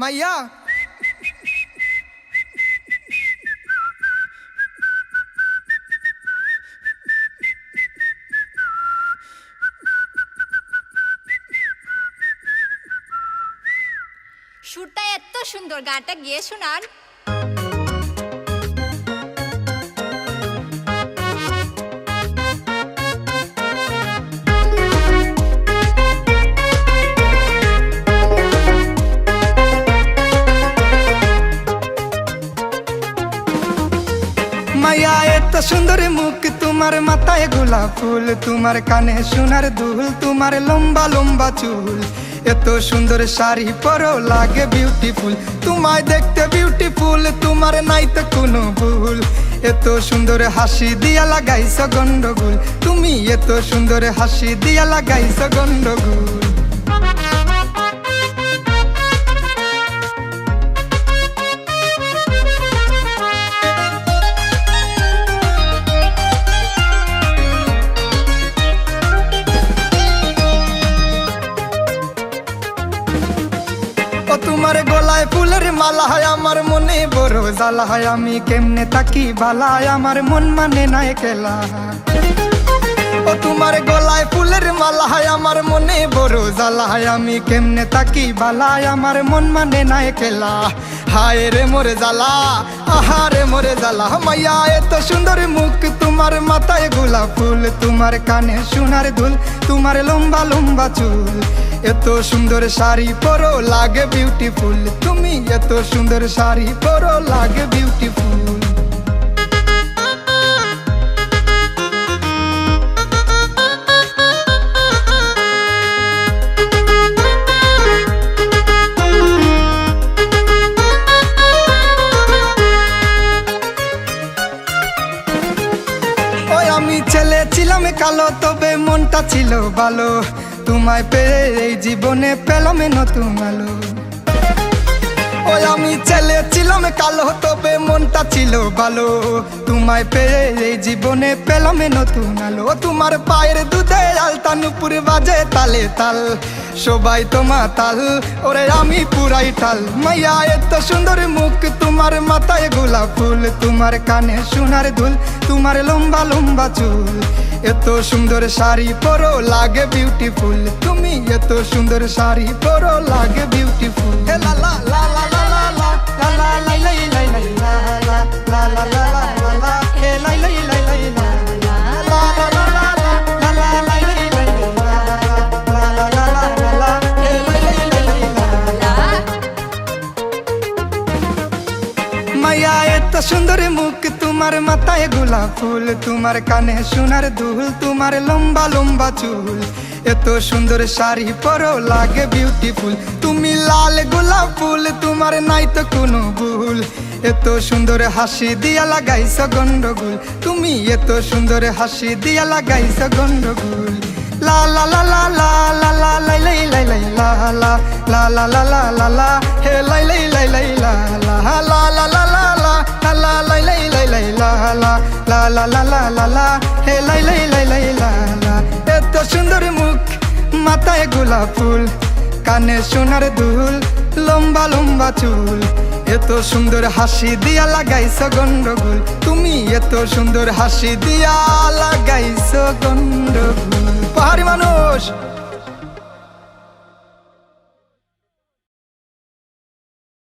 মাইয়া সুরটা এত সুন্দর গানটা গিয়ে শোনান। মাইয়া এত সুন্দর মুখ, তোমার মাথায় গোলাপ ফুল, তোমার কানে সোনার দুল, তোমার লম্বা লম্বা চুল। এত সুন্দর শাড়ি পরো, লাগে বিউটিফুল তোমায় দেখতে বিউটিফুল তোমার নাই তো কোনো ভুল। এত সুন্দর হাসি দিয়া লাগাইছ গন্ডগোল। তুমি এত সুন্দর হাসি দিয়া লাগাইছ গন্ডগোল। তোমার গলায় ফুলের মালা হয়, আমার মনে বড় জ্বালা হয়। আমি কেমনে তাকি বালা হয় আমার মন মানে নাই খেলা ও তোমার গলায় ফুলের মালা হয়, আমার মনে বড় জ্বালা হয়। আমি কেমনে তাকি বালা, আমার মন মানে নাই খেলা হায় রে মোরে জ্বালা আহারে মোরে জ্বালা। মাইয়া, এত সুন্দর মুখ তোমার মাথায় গোলাপ ফুল, তোমার কানে সোনার দুল, তোমার লম্বা লম্বা চুল। এত সুন্দর শাড়ি পরো, লাগে বিউটিফুল তুমি এত সুন্দর শাড়ি পরো, লাগে বিউটিফুল আমি ছেলে ছিলাম কালো, তবে মনটা ছিল ভালো। তোমায় পেয়ে এই জীবনে পেলাম নতুন আলো। ওই আমি ছেলে ছিলাম কালো তবে মনটা ছিল ভালো। তোমায় পেয়ে এই জীবনে পেলাম নতুন আলো। তোমার পায়ের দুধে আলতা নুপুর বাজে তালে তাল। সবাই তোমা তাল ওরে আমি পুরাই টাল মাইয়া, এত সুন্দর মুখ, তোমার মাথায় গোলাপ ফুল। তোমার কানে সোনার দুল তোমার লম্বা লম্বা চুল। এত সুন্দর শাড়ি পরো, লাগে বিউটিফুল তুমি এত সুন্দর শাড়ি পরো, লাগে বিউটিফুল সুন্দর মুখ তোমার মাথায় গোলাপ ফুল তোমার কানে সোনার দুল তোমার লম্বা লম্বা চুল এত সুন্দর শাড়ি পরো লাগে বিউটিফুল তুমি লাল গোলাপ ফুল তোমার নাই তো কোনো ভুল এত সুন্দর হাসি দিয়া লাগাইছ গন্ডগোল তুমি এত সুন্দর হাসি দিয়া লাগাইছ গন্ডগোল লা লা লা লা লা লা লা লাই লাই লাই লা লা লা লা লা লা লা লা হে লাই লাই লাই লাই লা লা লা মাথায় গোলাপ ফুল, কানে সোনার দুল, লম্বা লম্বা চুল। এত সুন্দর হাসি দিয়া লাগাইছ গন্ডগোল, তুমি এত সুন্দর হাসি দিয়া লাগাইছ গন্ডগোল। পাহাড়ি মানুষ!